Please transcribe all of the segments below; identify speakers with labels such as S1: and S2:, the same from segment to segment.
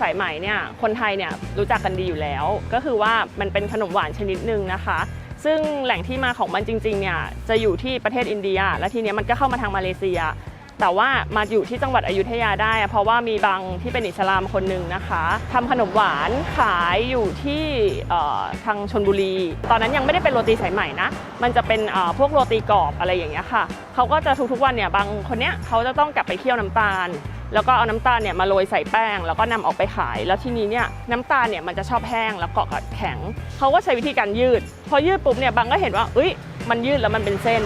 S1: สายไหมเนี่ยคนไทยเนี่ยรู้จักกันดีอยู่แล้ว ก็คือว่ามันเป็นขนมหวานชนิดหนึ่งนะคะ ซึ่งแหล่งที่มาของมันจริงๆเนี่ยจะอยู่ที่ประเทศอินเดีย และทีนี้มันก็เข้ามาทางมาเลเซีย แต่ว่ามาอยู่ที่จังหวัดอยุธยาได้ เพราะว่ามีบางที่เป็นอิสลามคนหนึ่งนะคะทำขนมหวานขายอยู่ที่ทางชนบุรี ตอนนั้นยังไม่ได้เป็นโรตีสายใหม่นะมันจะเป็นพวกโรตีกรอบอะไรอย่างเงี้ยค่ะเขาก็จะทุกๆวันเนี่ยบางคนเนี้ยเขาจะต้องกลับไปเคี่ยวน้ำตาล แล้วก็เอาน้ำตาลเนี่ยมาโรยใส่แป้ง แล้วก็นำออกไปขาย แล้วทีนี้เนี่ยน้ำตาลเนี่ยมันจะชอบแห้งแล้วเกาะกับแข็งเขาก็ใช้วิธีการยืด พอยืดปุ๊บเนี่ยบางก็เห็นว่าเอ้ยมันยืดแล้วมันเป็นเส้น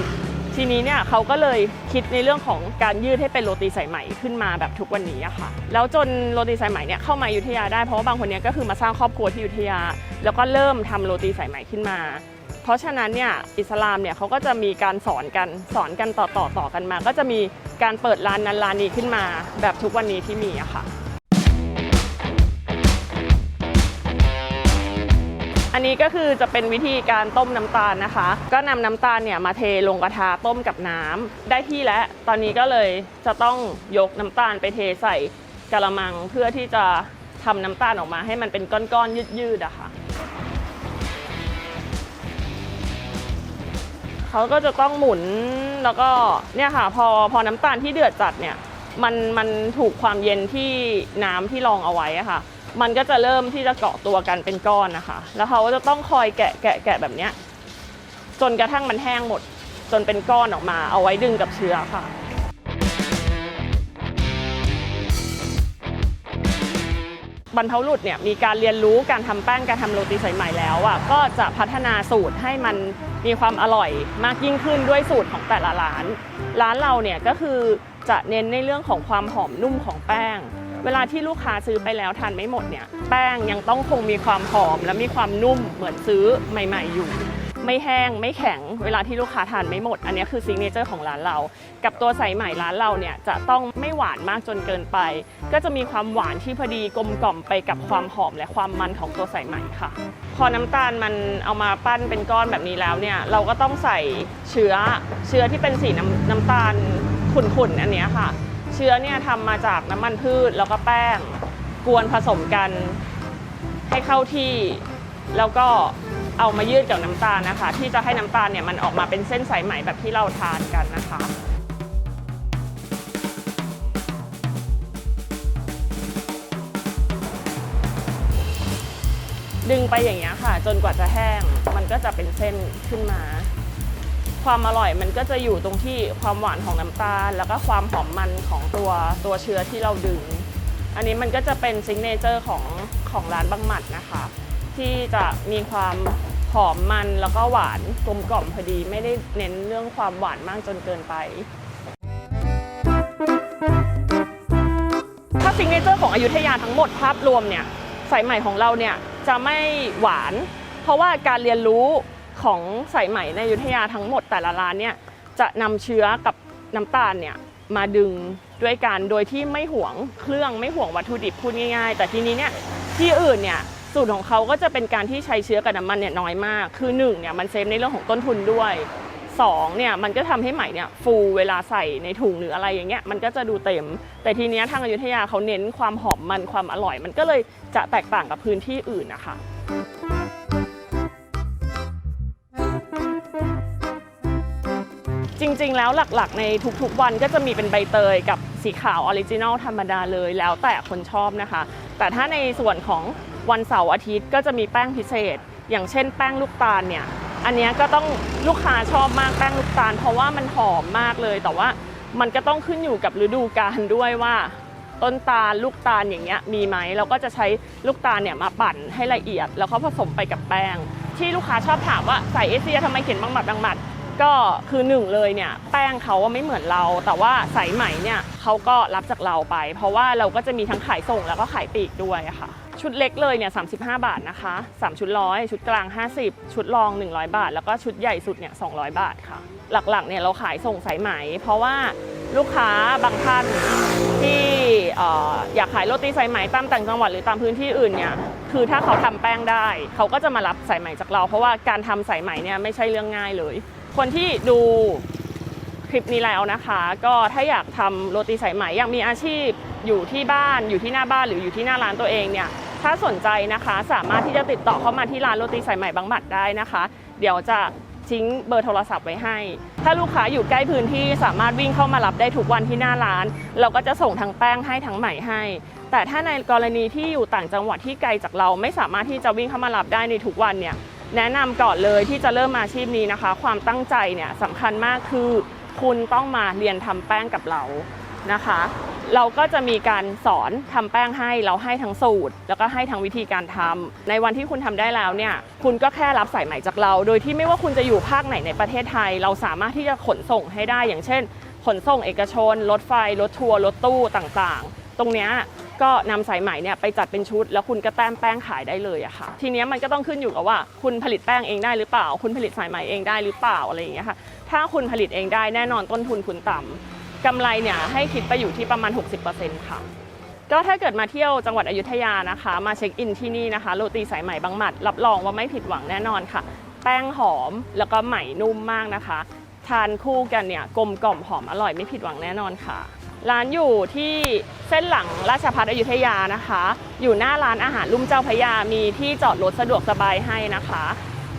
S1: ทีนี้เนี่ยเขาก็เลยคิดในเรื่องของการยืดให้เป็นโรตีสายไหมขึ้นมาแบบทุกวันนี้อะค่ะ แล้วจนโรตีสายไหมเนี่ยเข้ามาอยุธยาได้เพราะว่าบางคนเนี่ยก็คือมาสร้างครอบครัวที่อยุธยา แล้วก็เริ่มทำโรตีสายไหมขึ้นมา เพราะฉะนั้นเนี่ยอิสลามเนี่ยเขาก็จะมีการสอนกันสอนกันต่อต่อต่อกันมา ก็จะมีการเปิดร้านนั้นร้านนี้ขึ้นมา แบบทุกวันนี้ที่มีอะค่ะ อันนี้ก็คือจะเป็นวิธีการต้มน้ำตาลนะคะ ก็นำน้ำตาลเนี่ยมาเทลงกระทะต้มกับน้ำได้ที่แล้ว ตอนนี้ก็เลยจะต้องยกน้ำตาลไปเทใส่กระมังเพื่อที่จะทำน้ำตาลออกมาให้มันเป็นก้อนๆยืดๆอะค่ะ เขาก็จะต้องหมุนแล้วก็เนี่ยค่ะพอพอน้ำตาลที่เดือดจัดเนี่ยมันมันถูกความเย็นที่น้ำที่รองเอาไว้อะค่ะ มันก็จะเริ่มที่จะเกาะตัวกันเป็นก้อนนะคะ แล้วเขาก็จะต้องคอยแกะแกะแกะแบบเนี้ยจนกระทั่งมันแห้งหมด จนเป็นก้อนออกมาเอาไว้ดึงกับเชื้อค่ะ บรรพบุรุษเนี่ยมีการเรียนรู้การทำแป้งการทำโรตีสายใหม่แล้วอะก็จะพัฒนาสูตรให้มันมีความอร่อยมากยิ่งขึ้นด้วยสูตรของแต่ละร้าน ร้านเราเนี่ยก็คือจะเน้นในเรื่องของความหอมนุ่มของแป้ง เวลาที่ลูกค้าซื้อไปแล้วทานไม่หมดเนี่ยแป้งยังต้องคงมีความหอมและมีความนุ่มเหมือนซื้อใหม่ ๆอยู่ ไม่แห้งไม่แข็งเวลาที่ลูกค้าทานไม่หมด อันนี้คือซิงเนเจอร์ของร้านเรา กับตัวใส่ใหม่ร้านเราเนี่ยจะต้องไม่หวานมากจนเกินไป ก็จะมีความหวานที่พอดีกลมกล่อมไปกับความหอมและความมันของตัวใส่ใหม่ค่ะ พอน้ำตาลมันเอามาปั้นเป็นก้อนแบบนี้แล้วเนี่ยเราก็ต้องใส่เชื้อเชื้อที่เป็นสีน้ำน้ำตาลขุ่นๆอันนี้ค่ะ เชื้อเนี่ยทำมาจากน้ำมันพืชแล้วก็แป้ง กวนผสมกันให้เข้าที่แล้วก็ เอามายืดกับน้ำตาลนะคะ ที่จะให้น้ำตาลเนี่ยมันออกมาเป็นเส้นสายไหมแบบที่เราทานกันนะคะดึงไปอย่างเงี้ยค่ะ จนกว่าจะแห้งมันก็จะเป็นเส้นขึ้นมา ความอร่อยมันก็จะอยู่ตรงที่ความหวานของน้ำตาล แล้วก็ความหอมมันของตัวตัวเชื้อที่เราดึง อันนี้มันก็จะเป็นซิงเนเจอร์ของของร้านบังหมัดนะคะ ที่จะมีความหอมมันแล้วก็หวานกลมกล่อมพอดีไม่ได้เน้นเรื่องความหวานมากจนเกินไป ถ้าซิงเนเจอร์ของอยุธยาทั้งหมดภาพรวมเนี่ยสายใหม่ของเราเนี่ยจะไม่หวาน เพราะว่าการเรียนรู้ของสายใหม่ในอยุธยาทั้งหมดแต่ละร้านเนี่ยจะนำเชื้อกับน้ำตาลเนี่ยมาดึงด้วยกันโดยที่ไม่ห่วงเครื่องไม่ห่วงวัตถุดิบพูดง่าย ๆ แต่ทีนี้เนี่ยที่อื่นเนี่ย สูตรของเขาก็จะเป็นการที่ใช้เชื้อกับน้ำมันเนี่ยน้อยมาก คือหนึ่งเนี่ยมันเซฟในเรื่องของต้นทุนด้วยสองเนี่ยมันก็ทำให้ไหมเนี่ยฟูเวลาใส่ในถุงหรืออะไรอย่างเงี้ยมันก็จะดูเต็ม แต่ทีเนี้ยทางอยุธยาเขาเน้นความหอมมันความอร่อย มันก็เลยจะแตกต่างกับพื้นที่อื่นนะคะจริงๆ แล้วหลักๆ ในทุกๆ วันก็จะมีเป็นใบเตยกับสีขาวออริจินอลธรรมดาเลยแล้วแต่คนชอบนะคะ แต่ถ้าในส่วนของ วันเสาร์อาทิตย์ก็จะมีแป้งพิเศษ อย่างเช่นแป้งลูกตาลเนี่ย อันนี้ก็ต้องลูกค้าชอบมากแป้งลูกตาล เพราะว่ามันหอมมากเลย แต่ว่ามันก็ต้องขึ้นอยู่กับฤดูกาลด้วยว่า ต้นตาลลูกตาลอย่างเงี้ยมีไหมเราก็จะใช้ลูกตาลเนี่ยมาปั่นให้ละเอียด แล้วก็ผสมไปกับแป้ง ที่ลูกค้าชอบถามว่าใส่เอเชียทำไมเขียนบางหมัดบางหมัดก็คือหนึ่งเลยเนี่ยแป้งเขาไม่เหมือนเรา แต่ว่าสายไหมเนี่ยเขาก็รับจากเราไป เพราะว่าเราก็จะมีทั้งขายส่งแล้วก็ขายปลีกด้วยค่ะ ชุดเล็กเลยเนี่ย35 บาทนะคะ 3 ชุดร้อยชุดกลาง 50 ชุดรอง 100 บาท แล้วก็ชุดใหญ่สุดเนี่ย200 บาทค่ะ หลักๆเนี่ยเราขายส่งสายไหม เพราะว่าลูกค้าบางท่านที่ออยากขายโรตีสายไหมตามต่างจังหวัดหรือตามพื้นที่อื่นเนี่ยคือถ้าเขาทำแป้งได้ เขาก็จะมารับสายไหมจากเรา เพราะว่าการทำสายไหมเนี่ยไม่ใช่เรื่องง่ายเลย คนที่ดูคลิปนี้แล้วนะคะ ก็ถ้าอยากทำโรตีสายไหมอยากมีอาชีพอยู่ที่บ้านอยู่ที่หน้าบ้านหรืออยู่ที่หน้าร้านตัวเองเนี่ย ถ้าสนใจนะคะสามารถที่จะติดต่อเข้ามาที่ร้านโรตีสายใหม่บางหมัดได้นะคะ เดี๋ยวจะทิ้งเบอร์โทรศัพท์ไว้ให้ ถ้าลูกค้าอยู่ใกล้พื้นที่สามารถวิ่งเข้ามารับได้ทุกวันที่หน้าร้าน เราก็จะส่งทั้งแป้งให้ทั้งใหม่ให้ แต่ถ้าในกรณีที่อยู่ต่างจังหวัดที่ไกลจากเราไม่สามารถที่จะวิ่งเข้ามารับได้ในทุกวันเนี่ยแนะนำก่อนเลยที่จะเริ่มอาชีพนี้นะคะ ความตั้งใจเนี่ยสำคัญมากคือ คุณต้องมาเรียนทำแป้งกับเรา นะคะ เราก็จะมีการสอนทำแป้งให้เราให้ทั้งสูตร แล้วก็ให้ทั้งวิธีการทำในวันที่คุณทำได้แล้วเนี่ย คุณก็แค่รับสายใหม่จากเรา โดยที่ไม่ว่าคุณจะอยู่ภาคไหนในประเทศไทย เราสามารถที่จะขนส่งให้ได้อย่างเช่น ขนส่งเอกชน รถไฟ รถทัวร์รถตู้ต่างๆ ตรงเนี้ยก็นำสายไหมเนี่ยไปจัดเป็นชุด แล้วคุณก็แต้มแป้งขายได้เลยอะค่ะ ทีเนี้ยมันก็ต้องขึ้นอยู่กับว่า คุณผลิตแป้งเองได้หรือเปล่า คุณผลิตสายไหมเองได้หรือเปล่าอะไรอย่างเงี้ยค่ะ ถ้าคุณผลิตเองได้แน่นอนต้นทุนคุณต่ำ กำไรเนี่ยให้คิดไปอยู่ที่ประมาณ 60%ค่ะ ก็ถ้าเกิดมาเที่ยวจังหวัดอยุธยานะคะ มาเช็คอินที่นี่นะคะโรตีสายไหมบางหมัด รับรองว่าไม่ผิดหวังแน่นอนค่ะ แป้งหอมแล้วก็ไหมนุ่มมากนะคะ ทานคู่กันเนี่ยกลมกล่อมหอมอร่อยไม่ผิดหวังแน่นอนค่ะ ร้านอยู่ที่เส้นหลังราชพัฒอยุธยานะคะ อยู่หน้าร้านอาหารลุ่มเจ้าพยามีที่จอดรถสะดวกสบายให้นะคะ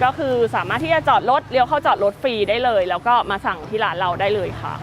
S1: ก็คือสามารถที่จะจอดรถเลี้ยวเข้าจอดรถฟรีได้เลย แล้วก็มาสั่งที่ร้านเราได้เลยค่ะ